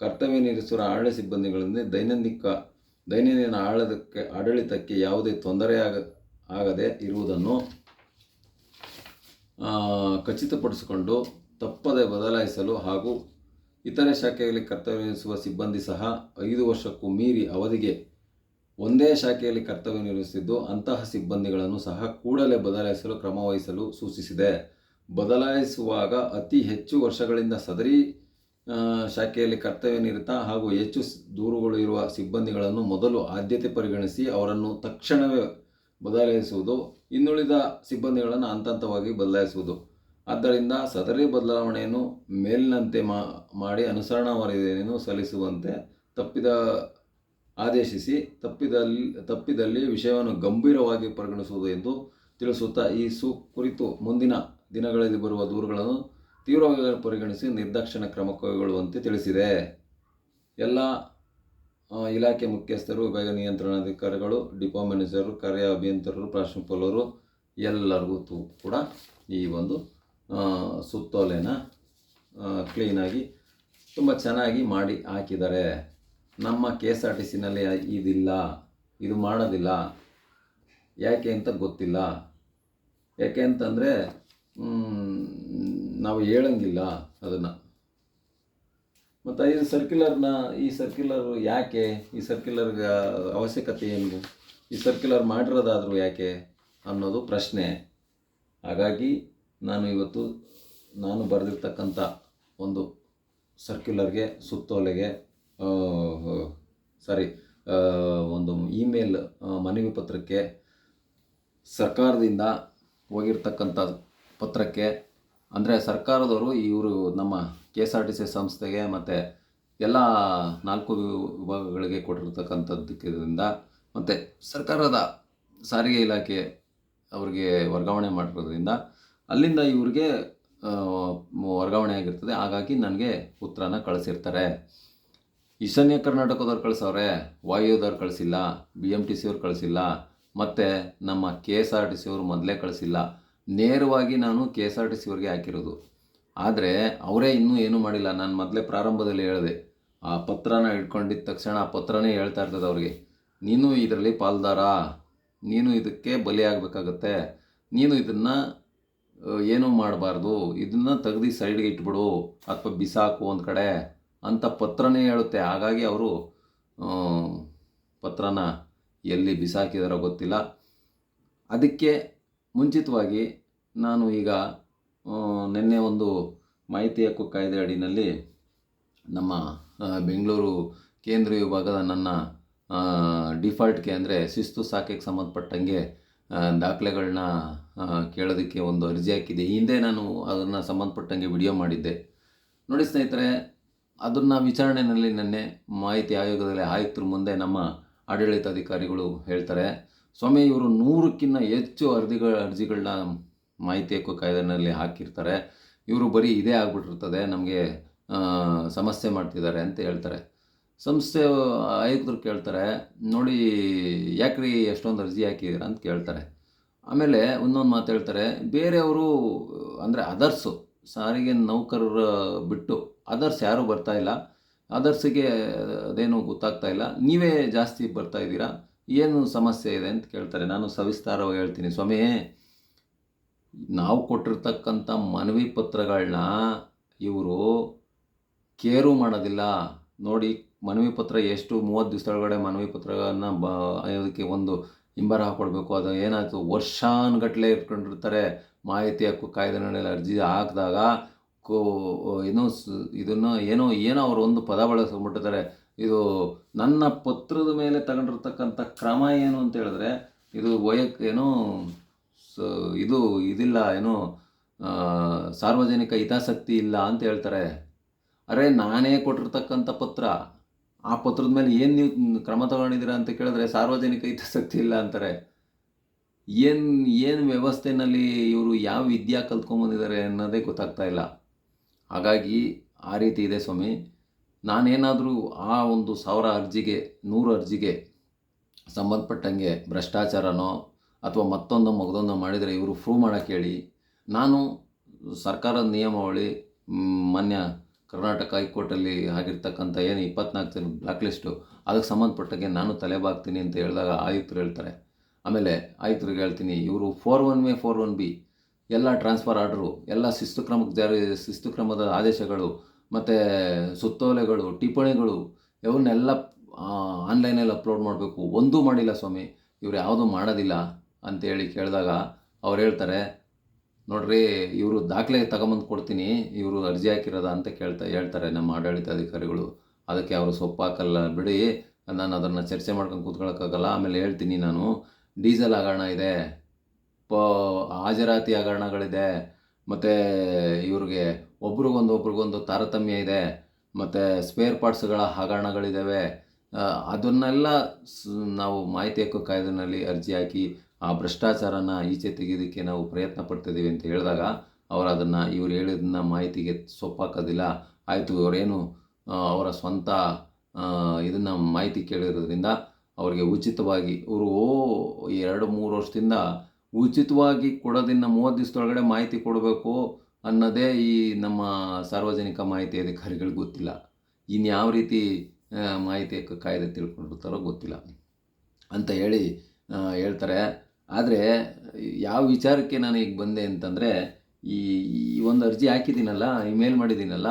ಕರ್ತವ್ಯ ನಿರ್ಸುವ ಆಡಳಿತ ಸಿಬ್ಬಂದಿಗಳಿಂದ ದೈನಂದಿಕ, ದೈನಂದಿನ ಆಡಳಿತಕ್ಕೆ ಆಡಳಿತಕ್ಕೆ ಯಾವುದೇ ತೊಂದರೆಯಾಗ ಆಗದೆ ಇರುವುದನ್ನು ಖಚಿತಪಡಿಸಿಕೊಂಡು ತಪ್ಪದೆ ಬದಲಾಯಿಸಲು ಹಾಗೂ ಇತರೆ ಶಾಖೆಯಲ್ಲಿ ಕರ್ತವ್ಯ ನಿರ್ವಹಿಸುವ ಸಿಬ್ಬಂದಿ ಸಹ ಐದು ವರ್ಷಕ್ಕೂ ಮೀರಿ ಅವಧಿಗೆ ಒಂದೇ ಶಾಖೆಯಲ್ಲಿ ಕರ್ತವ್ಯ ನಿರ್ವಹಿಸಿದ್ದು ಅಂತಹ ಸಿಬ್ಬಂದಿಗಳನ್ನು ಸಹ ಕೂಡಲೇ ಬದಲಾಯಿಸಲು ಕ್ರಮವಹಿಸಲು ಸೂಚಿಸಿದೆ. ಬದಲಾಯಿಸುವಾಗ ಅತಿ ಹೆಚ್ಚು ವರ್ಷಗಳಿಂದ ಸದರಿ ಶಾಖೆಯಲ್ಲಿ ಕರ್ತವ್ಯ ನಿರತ ಹಾಗೂ ಹೆಚ್ಚು ದೂರುಗಳು ಇರುವ ಸಿಬ್ಬಂದಿಗಳನ್ನು ಮೊದಲು ಆದ್ಯತೆ ಪರಿಗಣಿಸಿ ಅವರನ್ನು ತಕ್ಷಣವೇ ಬದಲಾಯಿಸುವುದು, ಇನ್ನುಳಿದ ಸಿಬ್ಬಂದಿಗಳನ್ನು ಹಂತ ಹಂತವಾಗಿ ಬದಲಾಯಿಸುವುದು. ಆದ್ದರಿಂದ ಸದರಿ ಬದಲಾವಣೆಯನ್ನು ಮೇಲಿನಂತೆ ಮಾಡಿ ಅನುಸರಣಾ ವರದಿಯನ್ನು ಸಲ್ಲಿಸುವಂತೆ ತಪ್ಪಿದ, ಆದೇಶಿಸಿ ತಪ್ಪಿದಲ್ಲಿ ತಪ್ಪಿದಲ್ಲಿ ವಿಷಯವನ್ನು ಗಂಭೀರವಾಗಿ ಪರಿಗಣಿಸುವುದು ಎಂದು ತಿಳಿಸುತ್ತಾ ಈ ಸು, ಕುರಿತು ಮುಂದಿನ ದಿನಗಳಲ್ಲಿ ಬರುವ ದೂರುಗಳನ್ನು ತೀವ್ರವಾಗಿ ಪರಿಗಣಿಸಿ ನಿರ್ದಾಕ್ಷಿಣ್ಯ ಕ್ರಮ ಕೈಗೊಳ್ಳುವಂತೆ ತಿಳಿಸಿದೆ. ಎಲ್ಲ ಇಲಾಖೆ ಮುಖ್ಯಸ್ಥರು ವಿಭಾಗ ನಿಯಂತ್ರಣಾಧಿಕಾರಿಗಳು ಡಿಪೋ ಮ್ಯಾನೇಜರು, ಕಾರ್ಯ ಅಭಿಯಂತರರು, ಪ್ರಾಂಶುಪಾಲರು, ಎಲ್ಲರಿಗೂ ಕೂಡ ಈ ಒಂದು ಸುತ್ತೋಲೆನ ಕ್ಲೀನಾಗಿ ತುಂಬ ಚೆನ್ನಾಗಿ ಮಾಡಿ ಹಾಕಿದ್ದಾರೆ. ನಮ್ಮ ಕೆ ಎಸ್ ಆರ್ ಟಿ ಸಿನಲ್ಲಿ ಇದಿಲ್ಲ, ಇದು ಮಾಡೋದಿಲ್ಲ. ಯಾಕೆ ಅಂತ ಗೊತ್ತಿಲ್ಲ. ಯಾಕೆ ಅಂತಂದರೆ ನಾವು ಹೇಳಂಗಿಲ್ಲ ಅದನ್ನು. ಮತ್ತು ಈ ಸರ್ಕ್ಯುಲರ್ನ ಈ ಸರ್ಕ್ಯುಲರ್ ಯಾಕೆ? ಈ ಸರ್ಕ್ಯುಲರ್ಗೆ ಅವಶ್ಯಕತೆ ಏನು? ಈ ಸರ್ಕ್ಯುಲರ್ ಮಾಡಿರೋದಾದರೂ ಯಾಕೆ ಅನ್ನೋದು ಪ್ರಶ್ನೆ. ಹಾಗಾಗಿ ನಾನು ಇವತ್ತು ನಾನು ಬರೆದಿರ್ತಕ್ಕಂಥ ಒಂದು ಸರ್ಕ್ಯುಲರ್ಗೆ ಸುತ್ತೋಲೆಗೆ ಸಾರಿ ಒಂದು ಇಮೇಲ್ ಮನವಿ ಪತ್ರಕ್ಕೆ, ಸರ್ಕಾರದಿಂದ ಹೋಗಿರ್ತಕ್ಕಂಥ ಪತ್ರಕ್ಕೆ, ಅಂದರೆ ಸರ್ಕಾರದವರು ಇವರು ನಮ್ಮ K S R T C ಸಂಸ್ಥೆಗೆ ಮತ್ತು ಎಲ್ಲ ನಾಲ್ಕು ವಿಭಾಗಗಳಿಗೆ ಕೊಟ್ಟಿರ್ತಕ್ಕಂಥದ್ದಕ್ಕಿಂದ ಮತ್ತು ಸರ್ಕಾರದ ಸಾರಿಗೆ ಇಲಾಖೆ ಅವರಿಗೆ ವರ್ಗಾವಣೆ ಮಾಡಿರೋದ್ರಿಂದ ಅಲ್ಲಿಂದ ಇವ್ರಿಗೆ ವರ್ಗಾವಣೆ ಆಗಿರ್ತದೆ. ಹಾಗಾಗಿ ನನಗೆ ಉತ್ತರನ ಕಳಿಸಿರ್ತಾರೆ. ಈಶಾನ್ಯ ಕರ್ನಾಟಕದವ್ರು ಕಳಿಸವ್ರೆ, ವಾಯುದವ್ರು ಕಳಿಸಿಲ್ಲ ಬಿ ಎಂ ಟಿ ಸಿ ಅವ್ರು ಕಳಿಸಿಲ್ಲ, ಮತ್ತು ನಮ್ಮ K S R T C ಅವರು ಮೊದಲೇ ಕಳಿಸಿಲ್ಲ. ನೇರವಾಗಿ ನಾನು K S R T C ಅವ್ರಿಗೆ ಹಾಕಿರೋದು. ಆದರೆ ಅವರೇ ಇನ್ನೂ ಏನೂ ಮಾಡಿಲ್ಲ. ನಾನು ಮೊದಲೇ ಪ್ರಾರಂಭದಲ್ಲಿ ಹೇಳಿದೆ, ಆ ಪತ್ರನ ಇಟ್ಕೊಂಡಿದ್ದ ತಕ್ಷಣ ಆ ಪತ್ರನೇ ಹೇಳ್ತಾ ಇರ್ತದೆ ಅವ್ರಿಗೆ, ನೀನು ಇದರಲ್ಲಿ ಪಾಲ್ದಾರ? ನೀನು ಇದಕ್ಕೆ ಬಲಿಯಾಗಬೇಕಾಗತ್ತೆ ನೀನು ಇದನ್ನು ಏನೂ ಮಾಡಬಾರ್ದು? ಇದನ್ನು ತೆಗ್ದು ಸೈಡ್ಗೆ ಇಟ್ಬಿಡು, ಅಥವಾ ಬಿಸಾಕು ಒಂದು ಕಡೆ ಅಂತ ಪತ್ರನೇ ಹೇಳುತ್ತೆ. ಹಾಗಾಗಿ ಅವರು ಪತ್ರನ ಎಲ್ಲಿ ಬಿಸಾಕಿದಾರೋ ಗೊತ್ತಿಲ್ಲ. ಅದಕ್ಕೆ ಮುಂಚಿತವಾಗಿ ನಾನು ಈಗ ನಿನ್ನೆ ಒಂದು ಮಾಹಿತಿ ಹಕ್ಕು ಕಾಯ್ದೆ ಅಡಿನಲ್ಲಿ ನಮ್ಮ ಬೆಂಗಳೂರು ಕೇಂದ್ರೀಯ ವಿಭಾಗದ ನನ್ನ ಡಿಫಾಲ್ಟ್ಗೆ ಅಂದರೆ ಶಿಸ್ತು ಸಾಕೆಗೆ ಸಂಬಂಧಪಟ್ಟಂಗೆ ದಾಖಲೆಗಳನ್ನ ಕೇಳೋದಕ್ಕೆ ಒಂದು ಅರ್ಜಿ ಹಾಕಿದೆ ಹಿಂದೆ ನಾನು ಅದನ್ನು ಸಂಬಂಧಪಟ್ಟಂಗೆ ವಿಡಿಯೋ ಮಾಡಿದ್ದೆ. ನೋಡಿ ಸ್ನೇಹಿತರೆ, ಅದನ್ನು ವಿಚಾರಣೆಯಲ್ಲಿ ನಿನ್ನೆ ಮಾಹಿತಿ ಆಯೋಗದಲ್ಲಿ ಆಯುಕ್ತರ ಮುಂದೆ ನಮ್ಮ ಆಡಳಿತಾಧಿಕಾರಿಗಳು ಹೇಳ್ತಾರೆ. ಸ್ವಾಮಿ, ಇವರು ನೂರಕ್ಕಿಂತ ಹೆಚ್ಚು ಅರ್ಜಿಗಳ, ಅರ್ಜಿಗಳನ್ನ ಮಾಹಿತಿ ಹಕ್ಕು ಕಾಯ್ದೆನಲ್ಲಿ ಹಾಕಿರ್ತಾರೆ. ಇವರು ಬರೀ ಇದೇ ಆಗ್ಬಿಟ್ಟಿರ್ತದೆ, ನಮಗೆ ಸಮಸ್ಯೆ ಮಾಡ್ತಿದ್ದಾರೆ ಅಂತ ಹೇಳ್ತಾರೆ. ಸಂಸ್ಥೆ ಆಯುಕ್ತರು ಕೇಳ್ತಾರೆ, ನೋಡಿ, ಯಾಕ್ರಿ ಎಷ್ಟೊಂದು ಅರ್ಜಿ ಹಾಕಿದ್ದೀರಾ ಅಂತ ಕೇಳ್ತಾರೆ. ಆಮೇಲೆ ಇನ್ನೊಂದು ಮಾತು ಹೇಳ್ತಾರೆ, ಬೇರೆಯವರು, ಅಂದರೆ ಅದರ್ಸು ಸಾರಿಗೆ ನೌಕರರ ಬಿಟ್ಟು ಅದರ್ಸ್ ಯಾರೂ ಬರ್ತಾ ಇಲ್ಲ. ಅದರ್ಸಿಗೆ ಅದೇನು ಗೊತ್ತಾಗ್ತಾ ಇಲ್ಲ. ನೀವೇ ಜಾಸ್ತಿ ಬರ್ತಾ ಇದ್ದೀರಾ? ಏನು ಸಮಸ್ಯೆ ಇದೆ? ಅಂತ ಕೇಳ್ತಾರೆ. ನಾನು ಸವಿಸ್ತಾರವಾಗಿ ಹೇಳ್ತೀನಿ. ಸ್ವಾಮಿ ನಾವು ಕೊಟ್ಟಿರ್ತಕ್ಕಂಥ ಮನವಿ ಪತ್ರಗಳನ್ನ ಇವರು ಕೇರು ಮಾಡೋದಿಲ್ಲ. ನೋಡಿ, ಮನವಿ ಪತ್ರ ಎಷ್ಟು ಮೂವತ್ತು ದಿವಸದೊಳಗಡೆ ಮನವಿ ಪತ್ರಗಳನ್ನು ಬ ಅದಕ್ಕೆ ಒಂದು ಹಿಂಬರ ಹಾಕ್ಕೊಡ್ಬೇಕು ಅದು ಏನಾಯಿತು? ವರ್ಷಾನುಗಟ್ಟಲೆ ಇಟ್ಕೊಂಡಿರ್ತಾರೆ. ಮಾಹಿತಿ ಹಕ್ಕು ಕಾಯ್ದೆನಲ್ಲಿ ಅರ್ಜಿ ಹಾಕಿದಾಗ ಕೋ, ಏನೋ ಇದನ್ನು ಏನೋ ಏನೋ ಅವರು ಒಂದು ಪದ ಬಳಸ್ಕೊಂಡ್ಬಿಟ್ಟಿದ್ದಾರೆ ಇದು ನನ್ನ ಪತ್ರದ ಮೇಲೆ ತಗೊಂಡಿರ್ತಕ್ಕಂಥ ಕ್ರಮ ಏನು ಅಂತ ಹೇಳಿದ್ರೆ, ಇದು ವಯಕ್, ಏನೋ ಇದು ಇದಿಲ್ಲ, ಏನೋ ಸಾರ್ವಜನಿಕ ಹಿತಾಸಕ್ತಿ ಇಲ್ಲ ಅಂತ ಹೇಳ್ತಾರೆ. ಅರೆ, ನಾನೇ ಕೊಟ್ಟಿರ್ತಕ್ಕಂಥ ಪತ್ರ, ಆ ಪತ್ರದ ಮೇಲೆ ಏನು ನೀವು ಕ್ರಮ ತಗೊಂಡಿದ್ದೀರಾ ಅಂತ ಕೇಳಿದ್ರೆ ಸಾರ್ವಜನಿಕ ಹಿತಾಸಕ್ತಿ ಇಲ್ಲ ಅಂತಾರೆ. ಏನು ಏನು ವ್ಯವಸ್ಥೆನಲ್ಲಿ ಇವರು ಯಾವ ವಿದ್ಯಾ ಕಲ್ತ್ಕೊಂಬಂದಿದ್ದಾರೆ ಅನ್ನೋದೇ ಗೊತ್ತಾಗ್ತಾ ಇಲ್ಲ. ಹಾಗಾಗಿ ಆ ರೀತಿ ಇದೆ ಸ್ವಾಮಿ. ನಾನೇನಾದರೂ ಆ ಒಂದು ಸಾವಿರ ಅರ್ಜಿಗೆ, ನೂರು ಅರ್ಜಿಗೆ ಸಂಬಂಧಪಟ್ಟಂಗೆ ಭ್ರಷ್ಟಾಚಾರನೋ ಅಥವಾ ಮತ್ತೊಂದು ಮಗದೊಂದು ಮಾಡಿದರೆ ಇವರು ಪ್ರೂವ್ ಮಾಡೋಕ್ಕೆ ಹೇಳಿ, ನಾನು ಸರ್ಕಾರದ ನಿಯಮಾವಳಿ ಮಾನ್ಯ ಕರ್ನಾಟಕ ಹೈಕೋರ್ಟಲ್ಲಿ ಆಗಿರ್ತಕ್ಕಂಥ ಏನು ಇಪ್ಪತ್ನಾಲ್ಕು ದಿನ ಬ್ಲಾಕ್ ಲಿಸ್ಟು ಅದಕ್ಕೆ ಸಂಬಂಧಪಟ್ಟಂಗೆ ನಾನು ತಲೆಬಾಗ್ತೀನಿ ಅಂತ ಹೇಳಿದಾಗ ಆಯುಕ್ತರು ಹೇಳ್ತಾರೆ. ಆಮೇಲೆ ಆಯುಕ್ತರಿಗೆ ಹೇಳ್ತೀನಿ, ಇವರು four one May four one B ಎಲ್ಲ ಟ್ರಾನ್ಸ್ಫರ್ ಆರ್ಡ್ರು ಎಲ್ಲ ಶಿಸ್ತು ಕ್ರಮಕ್ಕೆ ಜಾರಿ, ಶಿಸ್ತು ಕ್ರಮದ ಆದೇಶಗಳು, ಮತ್ತು ಸುತ್ತೋಲೆಗಳು, ಟಿಪ್ಪಣಿಗಳು, ಇವನ್ನೆಲ್ಲ ಆನ್ಲೈನಲ್ಲಿ ಅಪ್ಲೋಡ್ ಮಾಡಬೇಕು. ಒಂದೂ ಮಾಡಿಲ್ಲ ಸ್ವಾಮಿ, ಇವ್ರು ಯಾವುದೂ ಮಾಡೋದಿಲ್ಲ. ಅಂತೇಳಿ ಕೇಳಿದಾಗ ಅವ್ರು ಹೇಳ್ತಾರೆ, ನೋಡ್ರಿ, ಇವರು ದಾಖಲೆ ತಗೊಂಬಂದು ಕೊಡ್ತೀನಿ, ಇವರು ಅರ್ಜಿ ಹಾಕಿರೋದ ಅಂತ ಕೇಳ್ತಾ, ಹೇಳ್ತಾರೆ ನಮ್ಮ ಆಡಳಿತಾಧಿಕಾರಿಗಳು. ಅದಕ್ಕೆ ಅವರು ಸೊಪ್ಪಾಕಲ್ಲ, ಬಿಡಿ, ನಾನು ಅದನ್ನು ಚರ್ಚೆ ಮಾಡ್ಕೊಂಡು ಕೂತ್ಕೊಳ್ಳೋಕ್ಕಾಗಲ್ಲ ಆಮೇಲೆ ಹೇಳ್ತೀನಿ ನಾನು. ಡೀಸೆಲ್ ಹಗರಣ ಇದೆ, ಪ, ಹಾಜರಾತಿ ಹಗರಣಗಳಿದೆ, ಮತ್ತು ಇವ್ರಿಗೆ ಒಬ್ರಿಗೊಂದು ಒಬ್ರಿಗೊಂದು ತಾರತಮ್ಯ ಇದೆ, ಮತ್ತು ಸ್ಪೇರ್ ಪಾರ್ಟ್ಸ್ಗಳ ಹಗರಣಗಳಿದ್ದಾವೆ ಅದನ್ನೆಲ್ಲ ನಾವು ಮಾಹಿತಿ ಹಕ್ಕು ಕಾಯ್ದೆನಲ್ಲಿ ಅರ್ಜಿ ಹಾಕಿ ಆ ಭ್ರಷ್ಟಾಚಾರನ ಈಚೆ ತೆಗೆಯೋದಕ್ಕೆ ನಾವು ಪ್ರಯತ್ನ ಪಡ್ತಿದ್ದೀವಿ ಅಂತ ಹೇಳಿದಾಗ ಅವರು ಅದನ್ನು, ಇವ್ರು ಹೇಳಿದ್ದನ್ನ ಮಾಹಿತಿಗೆ ಸೊಪ್ಪಾಕೋದಿಲ್ಲ. ಆಯಿತು, ಅವರೇನು ಅವರ ಸ್ವಂತ ಇದನ್ನು ಮಾಹಿತಿ ಕೇಳಿರೋದ್ರಿಂದ ಅವರಿಗೆ ಉಚಿತವಾಗಿ, ಇವರು ಎರಡು ಮೂರು ವರ್ಷದಿಂದ ಉಚಿತವಾಗಿ ಕೊಡೋದನ್ನು ಮೂವತ್ತು ದಿವಸದೊಳಗಡೆ ಮಾಹಿತಿ ಕೊಡಬೇಕು ಅನ್ನೋದೇ ಈ ನಮ್ಮ ಸಾರ್ವಜನಿಕ ಮಾಹಿತಿ ಅಧಿಕಾರಿಗಳಿಗೆ ಗೊತ್ತಿಲ್ಲ. ಇನ್ಯಾವ ರೀತಿ ಮಾಹಿತಿ ಕಾಯ್ದೆ ತಿಳ್ಕೊಂಡಿರ್ತಾರೋ ಗೊತ್ತಿಲ್ಲ. ಅಂತ ಹೇಳಿ ಹೇಳ್ತಾರೆ. ಆದರೆ ಯಾವ ವಿಚಾರಕ್ಕೆ ನಾನು ಈಗ ಬಂದೆ ಅಂತಂದರೆ, ಈ ಈ ಒಂದು ಅರ್ಜಿ ಹಾಕಿದ್ದೀನಲ್ಲ, ಇಮೇಲ್ ಮಾಡಿದ್ದೀನಲ್ಲ,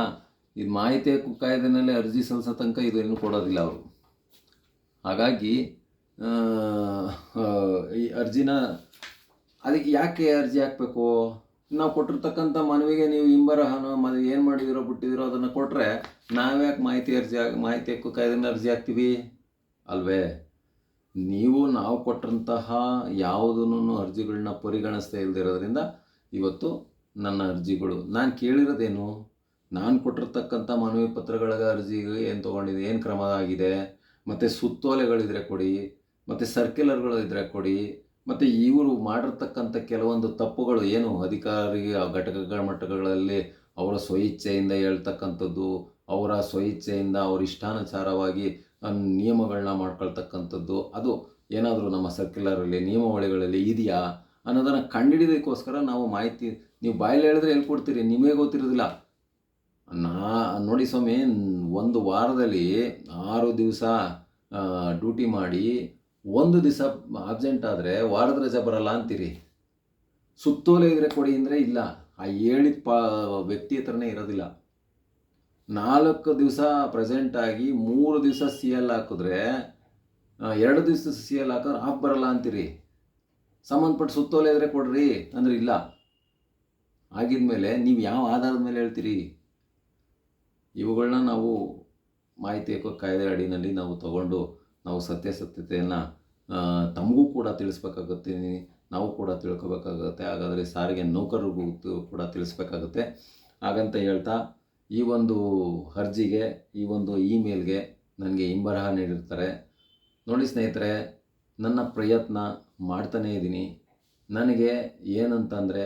ಇದು ಮಾಹಿತಿ ಹಕ್ಕು ಕಾಯ್ದೆನಲ್ಲಿ ಅರ್ಜಿ ಸಲ್ಲಿಸೋ ತನಕ ಇದು ಇನ್ನೂ ಕೊಡೋದಿಲ್ಲ ಅವರು. ಹಾಗಾಗಿ ಈ ಅರ್ಜಿನ, ಅದಕ್ಕೆ ಯಾಕೆ ಅರ್ಜಿ ಹಾಕಬೇಕು? ನಾವು ಕೊಟ್ಟಿರ್ತಕ್ಕಂಥ ಮನವಿಗೆ ನೀವು ಹಿಂಬರಹನೋ ಮ ಏನು ಮಾಡಿದಿರೋ, ಬಿಟ್ಟಿದಿರೋ ಅದನ್ನು ಕೊಟ್ಟರೆ ನಾವ್ಯಾಕೆ ಮಾಹಿತಿ ಅರ್ಜಿ ಮಾಹಿತಿ ಹಕ್ಕು ಕಾಯ್ದೆನ ಅರ್ಜಿ ಹಾಕ್ತೀವಿ? ಅಲ್ವೇ? ನೀವು ನಾವು ಕೊಟ್ಟಂತಹ ಯಾವುದನ್ನು ಅರ್ಜಿಗಳನ್ನ ಪರಿಗಣಿಸ್ತಾ ಇಲ್ದಿರೋದ್ರಿಂದ ಇವತ್ತು ನನ್ನ ಅರ್ಜಿಗಳು. ನಾನು ಕೇಳಿರೋದೇನು? ನಾನು ಕೊಟ್ಟಿರ್ತಕ್ಕಂಥ ಮನವಿ ಪತ್ರಗಳ ಅರ್ಜಿಗೆ ಏನು ತೊಗೊಂಡಿದೆ? ಏನು ಕ್ರಮ ಆಗಿದೆ? ಮತ್ತು ಸುತ್ತೋಲೆಗಳಿದ್ರೆ ಕೊಡಿ, ಮತ್ತು ಸರ್ಕ್ಯುಲರ್ಗಳಿದ್ರೆ ಕೊಡಿ, ಮತ್ತು ಇವರು ಮಾಡಿರ್ತಕ್ಕಂಥ ಕೆಲವೊಂದು ತಪ್ಪುಗಳು ಏನು? ಅಧಿಕಾರಿ ಘಟಕಗಳ ಮಟ್ಟಗಳಲ್ಲಿ ಅವರ ಸ್ವಇಚ್ಛೆಯಿಂದ ಹೇಳ್ತಕ್ಕಂಥದ್ದು, ಅವರ ಸ್ವಇಚ್ಛೆಯಿಂದ ಅವ್ರ ಇಷ್ಟಾನುಸಾರವಾಗಿ ನಿಯಮಗಳನ್ನ ಮಾಡ್ಕೊಳ್ತಕ್ಕಂಥದ್ದು, ಅದು ಏನಾದರೂ ನಮ್ಮ ಸರ್ಕ್ಯುಲರಲ್ಲಿ, ನಿಯಮಾವಳಿಗಳಲ್ಲಿ ಇದೆಯಾ? ಅನ್ನೋದನ್ನು ಕಂಡುಹಿಡಿಯೋದಕ್ಕೋಸ್ಕರ ನಾವು ಮಾಹಿತಿ, ನೀವು ಬಾಯಲ್ಲಿ ಹೇಳಿದ್ರೆ ಎಲ್ಲಿ ಕೊಡ್ತೀರಿ ನಿಮಗೆ ಗೊತ್ತಿರೋದಿಲ್ಲ. ನಾ, ನೋಡಿ ಸ್ವಾಮಿ, ಒಂದು ವಾರದಲ್ಲಿ ಆರು ದಿವಸ ಡ್ಯೂಟಿ ಮಾಡಿ ಒಂದು ದಿವಸ ಅಬ್ಸೆಂಟ್ ಆದರೆ ವಾರದ ರಜೆ ಬರಲ್ಲ ಅಂತೀರಿ. ಸುತ್ತೋಲೆ ಇದ್ರೆ ಕೊಡಿ ಅಂದರೆ ಇಲ್ಲ. ಆ ಹೇಳಿದ ಪಾ, ವ್ಯಕ್ತಿ ಹತ್ರನೇ ಇರೋದಿಲ್ಲ. ನಾಲ್ಕು ದಿವಸ ಪ್ರೆಸೆಂಟ್ ಆಗಿ ಮೂರು ದಿವಸ ಸಿ ಎಲ್ ಹಾಕಿದ್ರೆ ಎರಡು ದಿವಸ ಸಿ ಎಲ್ ಹಾಕಿದ್ರೆ ಆಫ್ ಬರಲ್ಲ ಅಂತೀರಿ. ಸಂಬಂಧಪಟ್ಟ ಸುತ್ತೋಲೆ ಇದ್ರೆ ಕೊಡ್ರಿ ಅಂದ್ರೆ ಇಲ್ಲ. ಆಗಿದ್ಮೇಲೆ ನೀವು ಯಾವ ಆಧಾರದ ಮೇಲೆ ಹೇಳ್ತೀರಿ? ಇವುಗಳನ್ನ ನಾವು ಮಾಹಿತಿ ಹಕ್ಕು ಕಾಯ್ದೆ ಅಡಿನಲ್ಲಿ ನಾವು ತಗೊಂಡು ನಾವು ಸತ್ಯಾಸತ್ಯತೆಯನ್ನು ತಮಗೂ ಕೂಡ ತಿಳಿಸ್ಬೇಕಾಗುತ್ತೆ, ನಾವು ಕೂಡ ತಿಳ್ಕೊಬೇಕಾಗುತ್ತೆ. ಹಾಗಾದರೆ ಸಾರಿಗೆ ನೌಕರರಿಗೂ ಕೂಡ ತಿಳಿಸ್ಬೇಕಾಗುತ್ತೆ. ಹಾಗಂತ ಹೇಳ್ತಾ ಈ ಒಂದು ಅರ್ಜಿಗೆ, ಈ ಒಂದು ಇಮೇಲ್ಗೆ ನನಗೆ ಹಿಂಬರಹ ನೀಡಿರ್ತಾರೆ. ನೋಡಿ ಸ್ನೇಹಿತರೆ, ನನ್ನ ಪ್ರಯತ್ನ ಮಾಡ್ತಾನೇ ಇದ್ದೀನಿ. ನನಗೆ ಏನಂತಂದರೆ,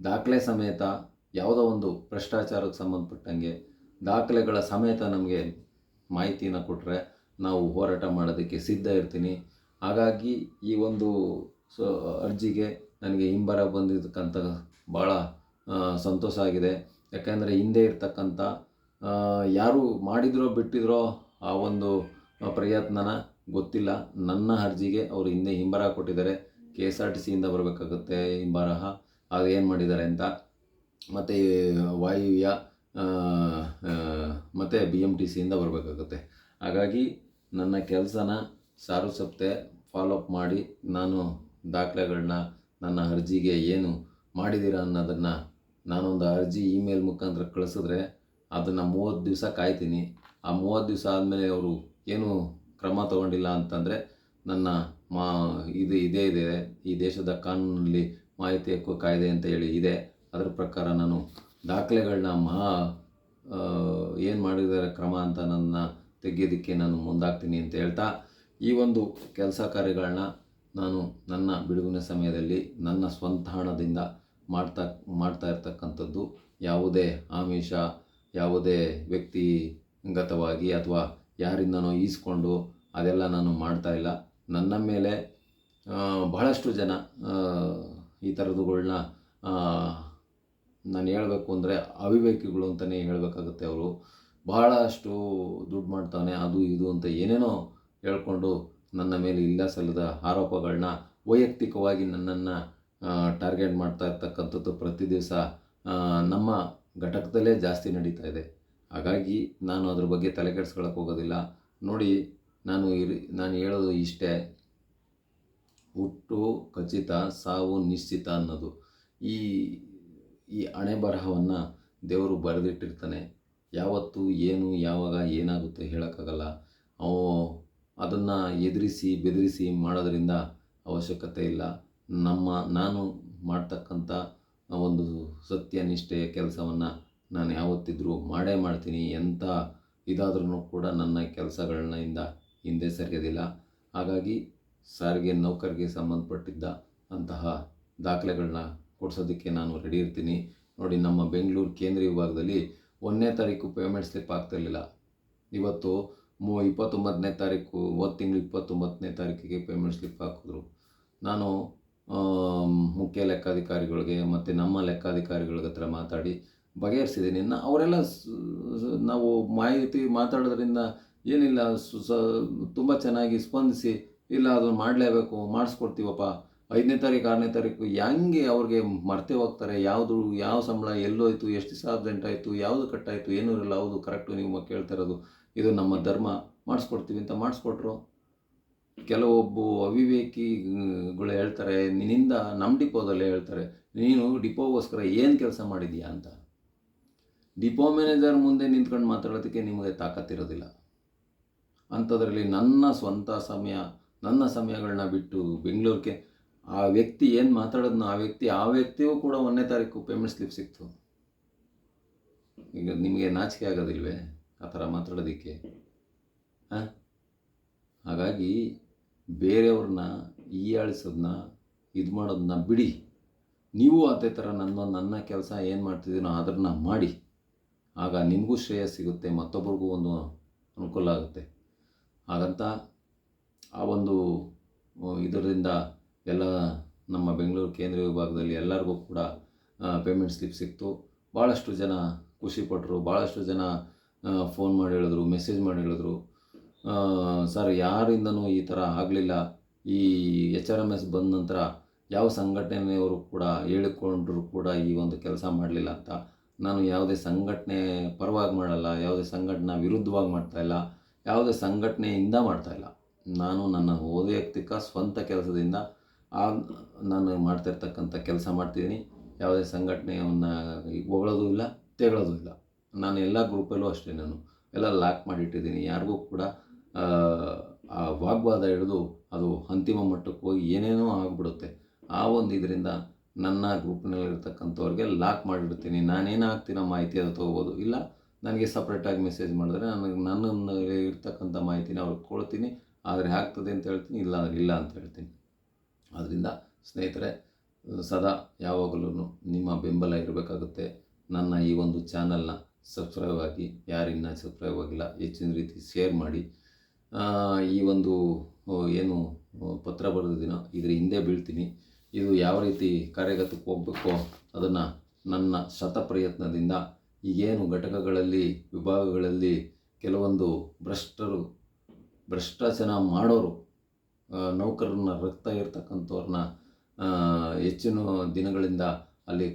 ದಾಖಲೆ ಸಮೇತ ಯಾವುದೋ ಒಂದು ಭ್ರಷ್ಟಾಚಾರಕ್ಕೆ ಸಂಬಂಧಪಟ್ಟಂಗೆ ದಾಖಲೆಗಳ ಸಮೇತ ನಮಗೆ ಮಾಹಿತಿನ ಕೊಟ್ಟರೆ ನಾವು ಹೋರಾಟ ಮಾಡೋದಕ್ಕೆ ಸಿದ್ಧ ಇರ್ತೀನಿ. ಹಾಗಾಗಿ ಈ ಒಂದು ಸೊ, ಅರ್ಜಿಗೆ ನನಗೆ ಹಿಂಬರ ಬಂದಿದ್ದಕ್ಕಂಥ ಭಾಳ ಸಂತೋಷ ಆಗಿದೆ. ಯಾಕೆಂದರೆ ಹಿಂದೆ ಇರ್ತಕ್ಕಂಥ ಯಾರು ಮಾಡಿದ್ರೋ ಬಿಟ್ಟಿದ್ರೋ ಆ ಒಂದು ಪ್ರಯತ್ನನ ಗೊತ್ತಿಲ್ಲ. ನನ್ನ ಅರ್ಜಿಗೆ ಅವರು ಹಿಂದೆ ಹಿಂಬರ ಕೊಟ್ಟಿದ್ದಾರೆ. ಕೆ ಎಸ್ ಆರ್ ಟಿ ಸಿಯಿಂದ ಬರಬೇಕಾಗುತ್ತೆ ಹಿಂಬರಹ. ಏನು ಮಾಡಿದ್ದಾರೆ ಅಂತ? ಮತ್ತು, ವಾಯುವ್ಯ ಮತ್ತು ಬಿ ಎಂ ಟಿ ಸಿಯಿಂದ ಬರಬೇಕಾಗುತ್ತೆ. ಹಾಗಾಗಿ ನನ್ನ ಕೆಲಸನ ಸಾರು ಸಪ್ತೆ ಫಾಲೋಅಪ್ ಮಾಡಿ ನಾನು ದಾಖಲೆಗಳನ್ನ, ನನ್ನ ಅರ್ಜಿಗೆ ಏನು ಮಾಡಿದ್ದೀರಾ ಅನ್ನೋದನ್ನು ನಾನೊಂದು ಅರ್ಜಿ ಇಮೇಲ್ ಮುಖಾಂತರ ಕಳಿಸಿದ್ರೆ ಅದನ್ನು ಮೂವತ್ತು ದಿವಸ ಕಾಯ್ತೀನಿ. ಆ ಮೂವತ್ತು ದಿವಸ ಆದಮೇಲೆ ಅವರು ಏನು ಕ್ರಮ ತಗೊಂಡಿಲ್ಲ ಅಂತಂದರೆ ನನ್ನ ಮಾ, ಇದು ಇದೇ ಇದೆ. ಈ ದೇಶದ ಕಾನೂನಲ್ಲಿ ಮಾಹಿತಿ ಹಕ್ಕು ಕಾಯ್ದೆ ಅಂತ ಹೇಳಿ ಇದೆ. ಅದರ ಪ್ರಕಾರ ನಾನು ದಾಖಲೆಗಳನ್ನ ಮಹಾ ಏನು ಮಾಡಿದ್ದಾರೆ ಕ್ರಮ ಅಂತ ನನ್ನ ತೆಗೆಯೋದಕ್ಕೆ ನಾನು ಮುಂದಾಗ್ತೀನಿ ಅಂತ ಹೇಳ್ತಾ, ಈ ಒಂದು ಕೆಲಸ ಕಾರ್ಯಗಳನ್ನ ನಾನು ನನ್ನ ಬಿಡುವಿನ ಸಮಯದಲ್ಲಿ ನನ್ನ ಸ್ವಂತ ಹಣದಿಂದ ಮಾಡ್ತಾ ಮಾಡ್ತಾ ಇರ್ತಕ್ಕಂಥದ್ದು. ಯಾವುದೇ ಆಮಿಷ, ಯಾವುದೇ ವ್ಯಕ್ತಿಗತವಾಗಿ ಅಥವಾ ಯಾರಿಂದನೋ ಈಸ್ಕೊಂಡು ಅದೆಲ್ಲ ನಾನು ಮಾಡ್ತಾ ಇಲ್ಲ. ನನ್ನ ಮೇಲೆ ಬಹಳಷ್ಟು ಜನ ಈ ಥರದ್ದುಗಳನ್ನ ನಾನು ಹೇಳಬೇಕು ಅಂದರೆ ಅವಿವೇಕಿಗಳು ಅಂತಲೇ ಹೇಳಬೇಕಾಗುತ್ತೆ ಅವರು. ಬಹಳಷ್ಟು ದುಡ್ಡು ಮಾಡ್ತಾನೆ, ಅದು ಇದು ಅಂತ ಏನೇನೋ ಹೇಳ್ಕೊಂಡು ನನ್ನ ಮೇಲೆ ಇಲ್ಲ ಸಲ್ಲದ ಆರೋಪಗಳನ್ನ ವೈಯಕ್ತಿಕವಾಗಿ ನನ್ನನ್ನು ಟಾರ್ಗೆಟ್ ಮಾಡ್ತಾ ಇರ್ತಕ್ಕಂಥದ್ದು ಪ್ರತಿ ದಿವಸ ನಮ್ಮ ಘಟಕದಲ್ಲೇ ಜಾಸ್ತಿ ನಡೀತಾ ಇದೆ. ಹಾಗಾಗಿ ನಾನು ಅದ್ರ ಬಗ್ಗೆ ತಲೆ ಕೆಡಿಸ್ಕೊಳಕ್ಕೆ ಹೋಗೋದಿಲ್ಲ. ನೋಡಿ, ನಾನು ಇರಿ, ನಾನು ಹೇಳೋದು ಇಷ್ಟೇ. ಹುಟ್ಟು, ಖಚಿತ, ಸಾವು, ನಿಶ್ಚಿತ ಅನ್ನೋದು. ಈ ಈ ಹಣೆ ಬರಹವನ್ನು ದೇವರು ಬರೆದಿಟ್ಟಿರ್ತಾನೆ. ಯಾವತ್ತು, ಏನು, ಯಾವಾಗ, ಏನಾಗುತ್ತೆ ಹೇಳೋಕ್ಕಾಗಲ್ಲ. ಅವು ಅದನ್ನು ಎದುರಿಸಿ, ಬೆದರಿಸಿ ಮಾಡೋದರಿಂದ ಅವಶ್ಯಕತೆ ಇಲ್ಲ. ನಮ್ಮ, ನಾನು ಮಾಡ್ತಕ್ಕಂಥ ಒಂದು ಸತ್ಯನಿಷ್ಠೆಯ ಕೆಲಸವನ್ನು ನಾನು ಯಾವತ್ತಿದ್ರೂ ಮಾಡೇ ಮಾಡ್ತೀನಿ. ಎಂಥ ಇದಾದ್ರೂ ಕೂಡ ನನ್ನ ಕೆಲಸಗಳನ್ನಿಂದ ಹಿಂದೆ ಸರಿಯೋದಿಲ್ಲ. ಹಾಗಾಗಿ ಸಾರಿಗೆ ನೌಕರಿಗೆ ಸಂಬಂಧಪಟ್ಟಿದ್ದ ಅಂತಹ ದಾಖಲೆಗಳನ್ನ ಕೊಡ್ಸೋದಕ್ಕೆ ನಾನು ರೆಡಿ ಇರ್ತೀನಿ. ನೋಡಿ, ನಮ್ಮ ಬೆಂಗಳೂರು ಕೇಂದ್ರ ವಿಭಾಗದಲ್ಲಿ ಒಂದನೇ ತಾರೀಕು ಪೇಮೆಂಟ್ ಸ್ಲಿಪ್ ಆಗ್ತಿರಲಿಲ್ಲ ಇವತ್ತು ಮೂ, ಇಪ್ಪತ್ತೊಂಬತ್ತನೇ ತಾರೀಕು, ಹೋದ ತಿಂಗಳು ಇಪ್ಪತ್ತೊಂಬತ್ತನೇ ತಾರೀಕಿಗೆ ಪೇಮೆಂಟ್ ಸ್ಲಿಪ್ ಹಾಕಿದ್ರು. ನಾನು ಮುಖ್ಯ ಲೆಕ್ಕಾಧಿಕಾರಿಗಳಿಗೆ ಮತ್ತು ನಮ್ಮ ಲೆಕ್ಕಾಧಿಕಾರಿಗಳ ಹತ್ರ ಮಾತಾಡಿ ಬಗೆಹರಿಸಿದ್ದೀನಿ ನಾ ಅವರೆಲ್ಲ ನಾವು ಮಾಹಿತಿ ಮಾತಾಡೋದ್ರಿಂದ ಏನಿಲ್ಲ, ಸು- ಸ, ತುಂಬ ಚೆನ್ನಾಗಿ ಸ್ಪಂದಿಸಿ, ಇಲ್ಲ ಅದನ್ನು ಮಾಡಲೇಬೇಕು, ಮಾಡಿಸ್ಕೊಡ್ತೀವಪ್ಪ. ಐದನೇ ತಾರೀಕು, ಆರನೇ ತಾರೀಕು ಹೆಂಗೆ ಅವ್ರಿಗೆ ಮರ್ತೆ ಹೋಗ್ತಾರೆ, ಯಾವುದು, ಯಾವ ಸಂಬಳ ಎಲ್ಲೋಯ್ತು, ಎಷ್ಟು ದಿವಸ ಅಬ್ಸೆಂಟ್ ಆಯಿತು, ಯಾವುದು ಕಟ್ಟಾಯಿತು, ಏನೂ ಇರಲ್ಲ, ಹೌದು ಕರೆಕ್ಟು ನೀವು ಕೇಳ್ತಾ ಇರೋದು, ಇದು ನಮ್ಮ ಧರ್ಮ. ಮಾಡಿಸ್ಕೊಡ್ತೀವಿ ಅಂತ ಮಾಡಿಸ್ಕೊಟ್ರು. ಕೆಲವೊಬ್ಬ ಅವಿವೇಕಿಗಳು ಹೇಳ್ತಾರೆ, ನಿನ್ನಿಂದ ನಮ್ಮ ಡಿಪೋದಲ್ಲೇ ಹೇಳ್ತಾರೆ, ನೀನು ಡಿಪೋಗೋಸ್ಕರ ಏನು ಕೆಲಸ ಮಾಡಿದ್ಯಾ ಅಂತ. ಡಿಪೋ ಮ್ಯಾನೇಜರ್ ಮುಂದೆ ನಿಂತ್ಕೊಂಡು ಮಾತಾಡೋದಕ್ಕೆ ನಿಮಗೆ ತಾಕತ್ತಿರೋದಿಲ್ಲ. ಅಂಥದ್ರಲ್ಲಿ ನನ್ನ ಸ್ವಂತ ಸಮಯ, ನನ್ನ ಸಮಯಗಳನ್ನ ಬಿಟ್ಟು ಬೆಂಗಳೂರಿಗೆ ಆ ವ್ಯಕ್ತಿ ಏನು ಮಾತಾಡೋದನ್ನ ಆ ವ್ಯಕ್ತಿ, ಆ ವ್ಯಕ್ತಿಯೂ ಕೂಡ ಒಂದನೇ ತಾರೀಕು ಪೇಮೆಂಟ್ ಸ್ಲಿಪ್ ಸಿಕ್ತು. ಈಗ ನಿಮಗೆ ನಾಚಿಕೆ ಆಗೋದಿಲ್ವೇ? ಆ ಥರ ಮಾತಾಡೋದಕ್ಕೆ. ಹಾಂ? ಹಾಗಾಗಿ ಬೇರೆಯವ್ರನ್ನ ಈಯಾಳಿಸೋದನ್ನ ಇದು ಮಾಡೋದನ್ನ ಬಿಡಿ. ನೀವು ಅದೇ ಥರ ನನ್ನ ನನ್ನ ಕೆಲಸ ಏನು ಮಾಡ್ತಿದ್ದೀನೋ ಅದನ್ನು ಮಾಡಿ. ಆಗ ನಿಮಗೂ ಶ್ರೇಯ ಸಿಗುತ್ತೆ, ಮತ್ತೊಬ್ರಿಗೂ ಒಂದು ಅನುಕೂಲ ಆಗುತ್ತೆ. ಹಾಗಂತ ಆ ಒಂದು ಇದರಿಂದ ಎಲ್ಲ ನಮ್ಮ ಬೆಂಗಳೂರು ಕೇಂದ್ರ ವಿಭಾಗದಲ್ಲಿ ಎಲ್ಲರಿಗೂ ಕೂಡ ಪೇಮೆಂಟ್ ಸ್ಲಿಪ್ ಸಿಕ್ತು. ಭಾಳಷ್ಟು ಜನ ಖುಷಿಪಟ್ಟರು ಭಾಳಷ್ಟು ಜನ ಫೋನ್ ಮಾಡಿ ಹೇಳಿದ್ರು ಮೆಸೇಜ್ ಮಾಡಿ ಹೇಳಿದ್ರು. ಸರ್, ಯಾರಿಂದನೂ ಈ ಥರ ಆಗಲಿಲ್ಲ. ಈ ಎಚ್ ಆರ್ ಎಂ ಎಸ್ ಬಂದ ನಂತರ ಯಾವ ಸಂಘಟನೆಯವರು ಕೂಡ ಹೇಳಿಕೊಂಡ್ರು ಕೂಡ ಈ ಒಂದು ಕೆಲಸ ಮಾಡಲಿಲ್ಲ ಅಂತ. ನಾನು ಯಾವುದೇ ಸಂಘಟನೆ ಪರವಾಗಿ ಮಾಡಲ್ಲ, ಯಾವುದೇ ಸಂಘಟನೆ ವಿರುದ್ಧವಾಗಿ ಮಾಡ್ತಾ ಇಲ್ಲ, ಯಾವುದೇ ಸಂಘಟನೆಯಿಂದ ಮಾಡ್ತಾ ಇಲ್ಲ. ನಾನು ನನ್ನ ವೈಯಕ್ತಿಕ ಸ್ವಂತ ಕೆಲಸದಿಂದ ಆ, ನಾನು ಮಾಡ್ತಿರ್ತಕ್ಕಂಥ ಕೆಲಸ ಮಾಡ್ತಿದ್ದೀನಿ. ಯಾವುದೇ ಸಂಘಟನೆಯನ್ನು ಹೊಗಳೋದು ಇಲ್ಲ, ತೆಗಳೋದು ಇಲ್ಲ. ನಾನು ಎಲ್ಲ ಗ್ರೂಪಲ್ಲೂ ಅಷ್ಟೇ ನಾನು. ಎಲ್ಲ ಲಾಕ್ ಮಾಡಿಟ್ಟಿದ್ದೀನಿ. ಯಾರಿಗೂ ಕೂಡ ಆ, ವಾಗ್ವಾದ ಹಿಡಿದು ಅದು ಅಂತಿಮ ಮಟ್ಟಕ್ಕೆ ಹೋಗಿ ಏನೇನೋ ಆಗಿಬಿಡುತ್ತೆ ಆ ಒಂದು ಇದರಿಂದ ನನ್ನ ಗ್ರೂಪ್ನಲ್ಲಿರ್ತಕ್ಕಂಥವ್ರಿಗೆ ಲಾಕ್ ಮಾಡಿಬಿಡ್ತೀನಿ. ನಾನೇನು ಹಾಕ್ತೀನೋ ಮಾಹಿತಿ ಅದು ತೊಗೋಬೋದು? ಇಲ್ಲ ನನಗೆ ಸಪ್ರೇಟಾಗಿ ಮೆಸೇಜ್ ಮಾಡಿದ್ರೆ ನನಗೆ ನನ್ನ ಇರ್ತಕ್ಕಂಥ ಮಾಹಿತಿನ ಅವ್ರಿಗೆ ಕೊಡ್ತೀನಿ. ಆದರೆ ಆಗ್ತದೆ ಅಂತ ಹೇಳ್ತೀನಿ ಇಲ್ಲ ಇಲ್ಲ ಅಂತ ಹೇಳ್ತೀನಿ. ಆದ್ದರಿಂದ ಸ್ನೇಹಿತರೆ ಸದಾ ಯಾವಾಗಲೂ ನಿಮ್ಮ ಬೆಂಬಲ ಇರಬೇಕಾಗುತ್ತೆ. ನನ್ನ ಈ ಒಂದು ಚಾನಲ್ನ ಸಬ್ಸ್ಕ್ರೈಬ್ ಆಗಿ ಯಾರಿನ್ನ ಸಬ್ಸ್ಕ್ರೈಬ್ ಆಗಿಲ್ಲ ಹೆಚ್ಚಿನ ರೀತಿ ಶೇರ್ ಮಾಡಿ. ಈ ಒಂದು ಏನು ಪತ್ರ ಬರೆದಿದ್ದೀನೋ ಇದ್ರ ಹಿಂದೆ ಬೀಳ್ತೀನಿ. ಇದು ಯಾವ ರೀತಿ ಕಾರ್ಯಗತಕ್ಕೆ ಹೋಗಬೇಕು ಅದನ್ನು ನನ್ನ ಶತ ಪ್ರಯತ್ನದಿಂದ ಈಗೇನು ಘಟಕಗಳಲ್ಲಿ, ವಿಭಾಗಗಳಲ್ಲಿ ಕೆಲವೊಂದು ಭ್ರಷ್ಟರು, ಭ್ರಷ್ಟಾಚಾರ ಮಾಡೋರು ನೌಕರರನ್ನ ರಕ್ತ ಇರ್ತಕ್ಕಂಥವ್ರನ್ನ ಹೆಚ್ಚಿನ ದಿನಗಳಿಂದ ಅಲ್ಲಿ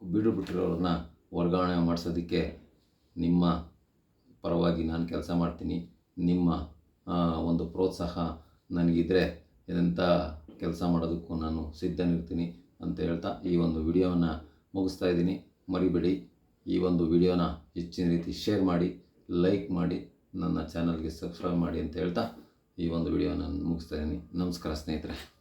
ಬೀಡುಬಿಟ್ಟಿರೋರನ್ನ ವರ್ಗಾವಣೆ ಮಾಡಿಸೋದಕ್ಕೆ ನಿಮ್ಮ ಪರವಾಗಿ ನಾನು ಕೆಲಸ ಮಾಡ್ತೀನಿ. ನಿಮ್ಮ ಒಂದು ಪ್ರೋತ್ಸಾಹ ನನಗಿದ್ರೆ ಎಂಥ ಕೆಲಸ ಮಾಡೋದಕ್ಕೂ ನಾನು ಸಿದ್ಧನಿರ್ತೀನಿ ಅಂತ ಹೇಳ್ತಾ ಈ ಒಂದು ವಿಡಿಯೋವನ್ನು ಮುಗಿಸ್ತಾ ಇದ್ದೀನಿ. ಮರಿಬೇಡಿ. ಈ ಒಂದು ವಿಡಿಯೋನ ಹೆಚ್ಚಿನ ರೀತಿ ಶೇರ್ ಮಾಡಿ, ಲೈಕ್ ಮಾಡಿ, ನನ್ನ ಚಾನಲ್ಗೆ ಸಬ್ಸ್ಕ್ರೈಬ್ ಮಾಡಿ ಅಂತ ಹೇಳ್ತಾ ಈ ಒಂದು ವಿಡಿಯೋನ ಮುಗಿಸ್ತಾ ಇದ್ದೀನಿ. ನಮಸ್ಕಾರ ಸ್ನೇಹಿತರೆ.